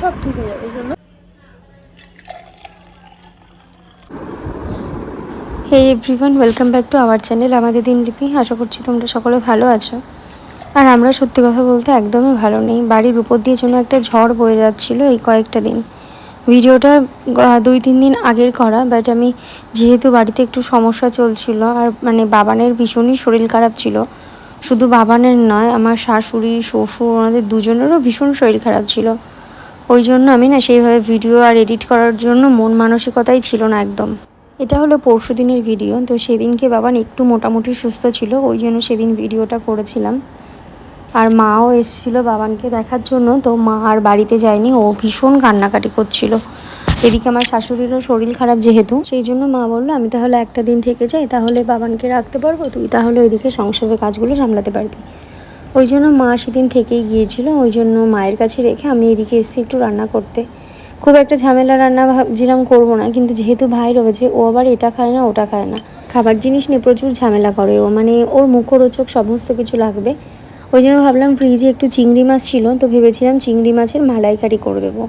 সব ঠিক হয়ে যাবে জন্য। Hey everyone welcome back to our channel আমাদের দিনলিপি আশা করছি তোমরা সকলে ভালো আছো। আর আমরা সত্যি কথা বলতে একদমই ভালো নেই। বাড়ির উপর দিয়ে যেন একটা ঝড় বয়ে যাচ্ছিল এই কয়েকটা দিন। ভিডিওটা দুই তিন দিন আগের করা বাট আমি যেহেতু বাড়িতে একটু সমস্যা চলছিল, আর মানে বাবানের ভীষণই শরীর খারাপ ছিল, শুধু বাবানের নয়, আমার শাশুড়ি, শ্বশুর, ওনাদের দুজনেরও ভীষণ শরীর খারাপ ছিল। ওই জন্য আমি না সেইভাবে ভিডিও আর এডিট করার জন্য মন মানসিকতাই ছিল না একদম। এটা হলো পরশু দিনের ভিডিও তো সেদিনকে বাবান একটু মোটামুটি সুস্থ ছিল, ওই জন্য সেদিন ভিডিওটা করেছিলাম। আর মাও এসেছিল বাবানকে দেখার জন্য, তো মা আর বাড়িতে যায়নি, ও ভীষণ কান্নাকাটি করছিল। এদিকে আমার শাশুড়িরও শরীর খারাপ যেহেতু, সেই জন্য মা বলল, আমি তাহলে একটা দিন থেকে যাই, তাহলে বাবানকে রাখতে পারব, তুই তাহলে ওইদিকে সংসারের কাজগুলো সামলাতে পারবি। ওই জন্য মা সেদিন থেকেই গিয়েছিল, ওই জন্য মায়ের কাছে রেখে আমি এদিকে এসেছি একটু রান্না করতে। খুব একটা ঝামেলা রান্না ভাবছিলাম করব না, কিন্তু যেহেতু ভাই রয়েছে, ও আবার এটা খায় না, ওটা খায় না। খাবার জিনিস নিয়ে প্রচুর ঝামেলা করে ও মানে ওর মুখরোচক সমস্ত কিছু লাগবে। ওই জন্য ভাবলাম ফ্রিজে একটু চিংড়ি মাছ ছিল, তো ভেবেছিলাম চিংড়ি মাছের মালাইকারি করে দেবো।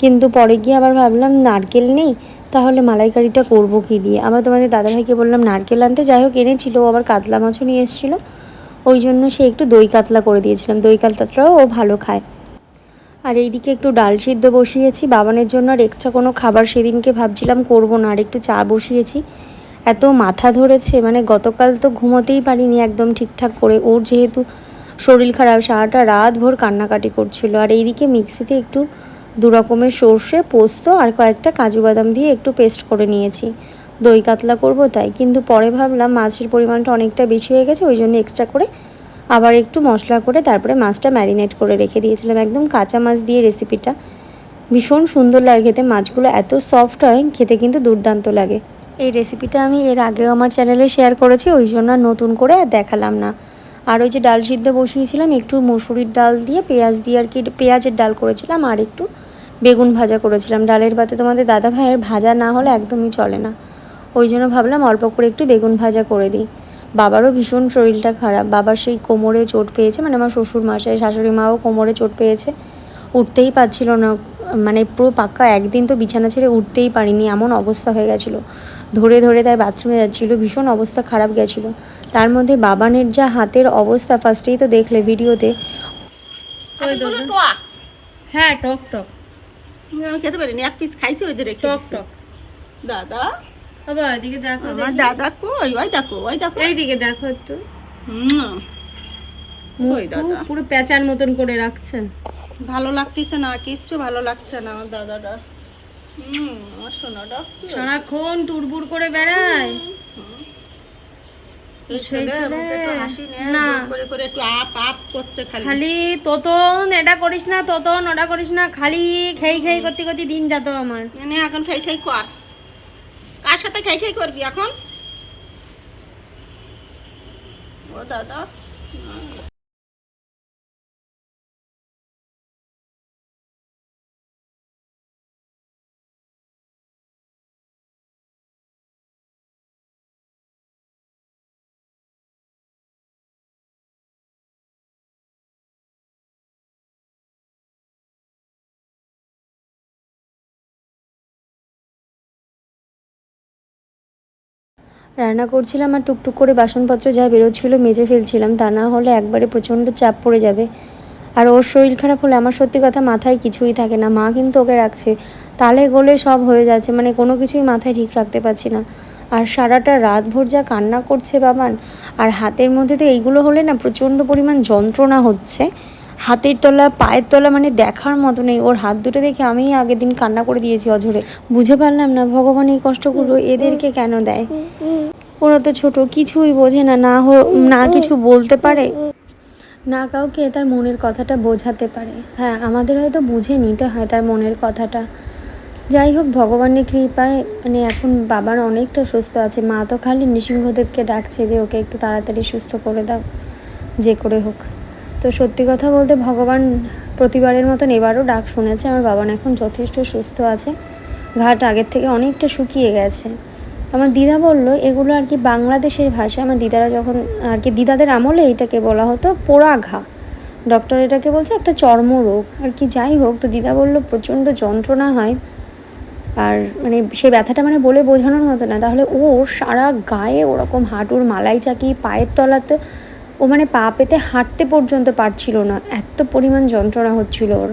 কিন্তু পরে গিয়ে আবার ভাবলাম নারকেল নেই, তাহলে মালাইকারিটা করব কী দিয়ে? আবার তোমাদের দাদাভাইকে বললাম, নারকেল আনতে যাই হোক, এনেছিল, ও আবার কাতলা মাছও নিয়ে এসেছিল। ওই জন্য সে একটু দই কাতলা করে দিয়েছিলাম। দই কাতলাটাও ও ভালো খায়। আর এইদিকে একটু ডাল সিদ্ধ বসিয়েছি। বাবানের জন্য আর এক্সট্রা কোনো খাবার সেদিনকে ভাবছিলাম করব না। আর একটু চা বসিয়েছি। এত মাথা ধরেছে মানে গতকাল তো ঘুমোতেই পারিনি একদম ঠিকঠাক করে। ওর যেহেতু শরীর খারাপ, সারাটা রাত ভোর কান্নাকাটি করছিল। আর এইদিকে মিক্সিতে একটু দু রকমের সর্ষে, পোস্ত আর কয়েকটা কাজু বাদাম দিয়ে একটু পেস্ট করে নিয়েছি। দই কাতলা করব তাই। কিন্তু পরে ভাবলাম মাছের পরিমাণটা অনেকটা বেশি হয়ে গেছে, ওই জন্য এক্সট্রা করে আবার একটু মশলা করে তারপরে মাছটা ম্যারিনেট করে রেখে দিয়েছিলাম। একদম কাঁচা মাছ দিয়ে রেসিপিটা ভীষণ সুন্দর লাগে খেতে, মাছগুলো এত সফট হয়, খেতে কিন্তু দুর্দান্ত লাগে। এই রেসিপিটা আমি এর আগেও আমার চ্যানেলে শেয়ার করেছি, ওই জন্য নতুন করে আর দেখালাম না। আর ওই যে ডাল সিদ্ধ বসিয়েছিলাম, একটু মসুরির ডাল দিয়ে, পেঁয়াজ দিয়ে আর কি, পেঁয়াজের ডাল করেছিলাম আর একটু বেগুন ভাজা করেছিলাম। ডালের পাতে তোমাদের দাদা ভাইয়ের ভাজা না হলে একদমই চলে না। ওই জন্য ভাবলাম অল্প করে একটু বেগুন ভাজা করে দিই। বাবারও ভীষণ শরীরটা খারাপ। বাবার সেই কোমরে চোট পেয়েছে মানে আমার শ্বশুর মাসায় শাশুড়ি মাও কোমরে চোট পেয়েছে। উঠতেই পারছিল না মানে পুরো পাক্কা একদিন তো বিছানা ছেড়ে উঠতেই পারিনি এমন অবস্থা হয়ে গেছিল। ধরে ধরে তাই বাথরুমে যাচ্ছিল ভীষণ অবস্থা খারাপ গেছিল। তার মধ্যে বাবানের যা হাতের অবস্থা ফার্স্টেই তো দেখলে ভিডিওতে। হ্যাঁ টক টক। আমি খেতে পারিনি এক পিস খাইছি ওই যে রেখে টক টক। দাদা। আবার এদিকে দেখো আমার দাদা কই? ওই দেখো ওই দেখো। এইদিকে দেখো একটু। হুম, মুখ ওই দাদা। পুরো প্যাঁচার মতন করে রাখছেন। ভালো লাগতেছে না কিচ্ছু ভালো লাগছে না আমার দাদাটা। হুম আমার সোনাটা সারাক্ষণ টুরবুর করে বেড়ায়। খালি। তোতন এটা করিস না তোতন ওটা করিস না খালি খেই খেই করতে করতে দিন যেত আমার। এখন খাই খাই কার। সাথে খাই খাই করবি এখন? ও দাদা। রান্না করছিলাম আর টুকটুক করে বাসনপত্র যা বেরোচ্ছিলো মেজে ফেলছিলাম। তা না হলে একবারে প্রচণ্ড চাপ পড়ে যাবে। আর ওর শরীর খারাপ হলে আমার সত্যি কথা মাথায় কিছুই থাকে না। মা কিন্তু ওকে রাখছে। তালে গোলে সব হয়ে যাচ্ছে। মানে কোনো কিছুই মাথায় ঠিক রাখতে পারছি না। আর সারাটা রাত ভোর যা কান্না করছে বাবান, আর হাতের মধ্যে তো এইগুলো হলে না প্রচণ্ড পরিমাণ যন্ত্রণা হচ্ছে। হাতের তলা, পায়ের তলা মানে দেখার মতো নেই। ওর হাত দুটো দেখে আমি আগের দিন কান্না করে দিয়েছি অঝরে। বুঝে পারলাম না, ভগবান এই কষ্টগুলো এদেরকে কেন দেয়? ওরা তো ছোট, কিছুই বোঝে না না না কিছু বলতে পারে। না কাউকে তার মনের কথাটা বোঝাতে পারে। হ্যাঁ আমাদের হয়তো বুঝে নিতে হয় তার মনের কথাটা। যাই হোক, ভগবানের কৃপায় মানে এখন বাবার অনেকটা সুস্থ আছে। মা তো খালি নৃসিংহদেবকে ডাকছে যে, ওকে একটু তাড়াতাড়ি সুস্থ করে দাও। যে করে হোক। তো সত্যি কথা বলতে ভগবান প্রতিবারের মতন এবারও ডাক শুনেছে। আমার বাবান এখন যথেষ্ট সুস্থ আছে। ঘাট আগের থেকে অনেকটা শুকিয়ে গেছে। আমার দিদা বলল, এগুলো আর কি বাংলাদেশের ভাষা। আমার দিদারা যখন আর কি দিদাদের আমলে এটাকে বলা হতো পোড়া ঘা ডক্টর এটাকে বলছে একটা চর্মরোগ। আর কি যাই হোক, তো দিদা বলল, প্রচণ্ড যন্ত্রণা হয়। আর মানে সে ব্যথাটা মানে বলে বোঝানোর মতো না। তাহলে ওর সারা গায়ে ওরকম হাঁটুর মালাই চাকি পায়ের তলাতে ও মানে পা পেতে হাঁটতে পর্যন্ত পারছিল না। এত পরিমাণ যন্ত্রণা হচ্ছিল ওর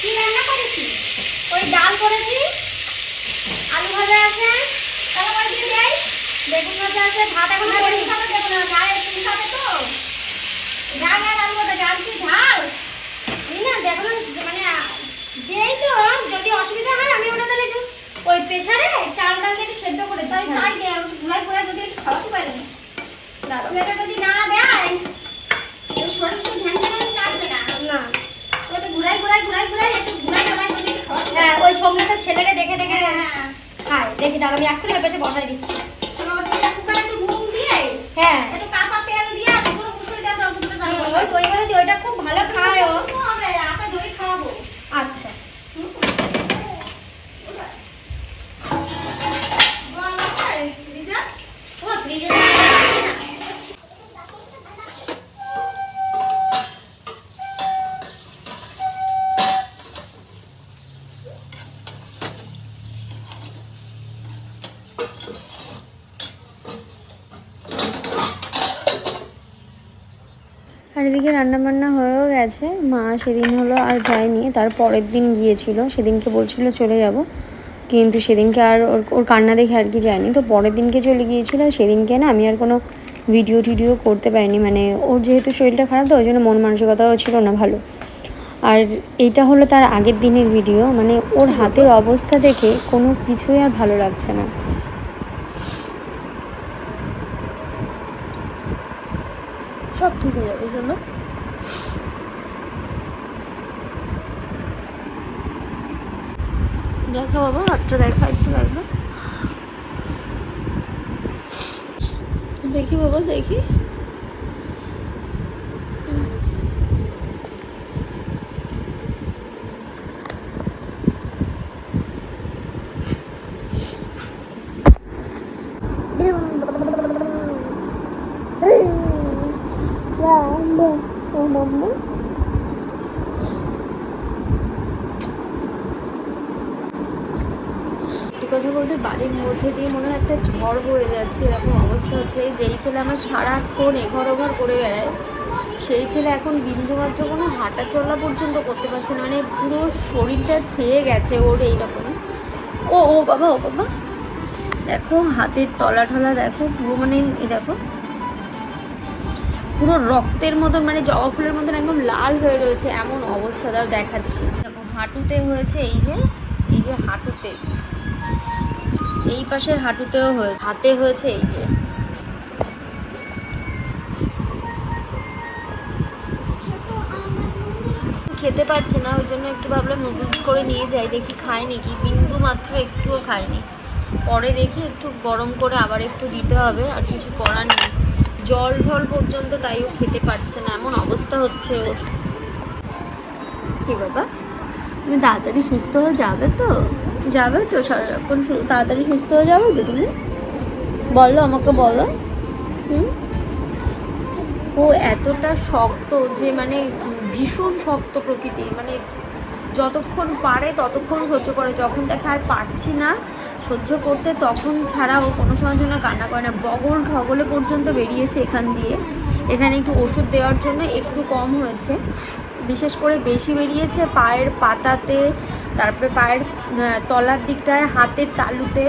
কি রান্না করেছি ওই ডাল করেছি আলু ভাজা আছে তারপর ওই দিয়ে দেই বেগুন ভাজা আছে ভাত এখনও করিনি খাবে দেবো না ডাল তুমি খাবে তো ডাল আর আলু ভাজা ডাল কি ঝাল আমি না দেখো না, মানে যেই তো যদি অসুবিধা হয় আমি ওটা তাহলে একটু ওই প্রেসারে চাল ডাল কেটে সেদ্ধ করে তাই তাই দে ঘুরাই ঘুরাই যদি একটু খাওয়াতে পারি এটা যদি না দেয় ওই শরীর তো ধ্যান ধ্যান কাটবে না ওটা একটু খাওয়াতে হ্যাঁ ওই ছেলেকে দেখে দেখে খায় দেখি তাহলে আমি এক্ষুনি ওই পাশে বসাই দিচ্ছি কুকারে একটু নুন দিয়ে হ্যাঁ। একটু কাঁচা তেল দিয়ে পুরো ওইটা খুব ভালো খায় ও হবে আটা দই খাওয়াবো আচ্ছা বল আছে ফ্রিজে ও ফ্রিজে না আর এদিকে রান্নাবান্না হয়েও গেছে, মা সেদিন হলো আর যায়নি, তার পরের দিন গিয়েছিল, সেদিনকে বলছিল চলে যাব, কিন্তু সেদিনকে আর ওর ওর কান্না দেখে আর কি যায়নি। তো পরের দিনকে চলে গিয়েছিল সেদিনকে না আমি আর কোনো ভিডিও টিডিও করতে পারিনি মানে ওর যেহেতু শরীরটা খারাপ তো, ওই জন্য মন মানসিকতাও ছিল না ভালো। আর এটা হলো তার আগের দিনের ভিডিও মানে ওর হাতের অবস্থা দেখে কোনো কিছুই আর ভালো লাগছে না। সব ঠিক হয়ে যাবে, এই জন্য। দেখা বাবা, হাতটা দেখা একটু দেখা দেখি বাবা, দেখি সত্যি কথা বলতে বাড়ির মধ্যে দিয়ে মনে হয় একটা ঝড় বয়ে যাচ্ছে, এরকম অবস্থা হচ্ছে। যেই ছেলে আমার সারাক্ষণ এঘর ওঘর করে বেড়ায়, সেই ছেলে এখন বিন্দুমাত্র কোনো হাঁটা চলা পর্যন্ত করতে পারছে না। মানে পুরো শরীরটা ছেয়ে গেছে ওর এইরকম ও ও বাবা ও বাবা। দেখো, হাতের তলা ঠলা দেখো, পুরো মানে এই দেখো। পুরো রক্তের মতন মানে জবা ফুলের মতন একদম লাল হয়ে রয়েছে, এমন অবস্থা। তাও দেখাচ্ছি। দেখো, হাঁটুতে হয়েছে এই যে এই যে হাঁটুতে। এই পাশের হাঁটুতেও হয়েছে হাতে হয়েছে এই যে। খেতে পারছে না, ওই জন্য একটু ভাবলাম নুডলস করে নিয়ে যাই, দেখি খায় নাকি। বিন্দু মাত্র একটুও খায়নি পরে দেখি একটু গরম করে আবার একটু দিতে হবে, আর কিছু করার নেই। জল ঢল পর্যন্ত তাই ও খেতে পারছে না, এমন অবস্থা হচ্ছে ওর। কি বাবা তুমি তাড়াতাড়ি সুস্থ হয়ে যাবে তো? যাবে তো সারাক্ষণ তাড়াতাড়ি সুস্থ হয়ে যাবে তো তুমি? বলো, আমাকে বলো। হুম? ও এতটা শক্ত যে মানে ভীষণ শক্ত প্রকৃতি মানে যতক্ষণ পারে ততক্ষণ সহ্য করে। যখন দেখে আর পারছি না সহ্য করতে, তখন ছাড়া ও কোনো সময় জন্য কান্না করে না। বগল ঠগলে পর্যন্ত বেরিয়েছে এখান দিয়ে। এখানে একটু ওষুধ দেওয়ার জন্য একটু কম হয়েছে। বিশেষ করে বেশি বেরিয়েছে পায়ের পাতাতে তারপরে পায়ের তলার দিকটায় হাতের তালুতে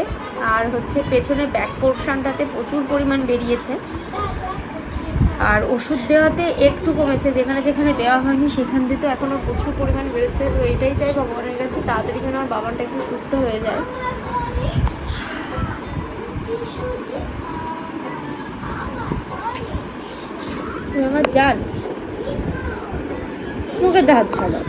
আর হচ্ছে পেছনে ব্যাক পোর্শনটাতে প্রচুর পরিমাণ বেরিয়েছে। আর ওষুধ দেওয়াতে একটু কমেছে, যেখানে যেখানে দেওয়া হয়নি সেখান দিয়ে তো এখনও প্রচুর পরিমাণ বেড়েছে। তো এটাই চাই ভগবানের কাছে, তাড়াতাড়ি যেন আমার বাবানটা একটু সুস্থ হয়ে যায়। আমার জান। মুখে হাত ছাড়ো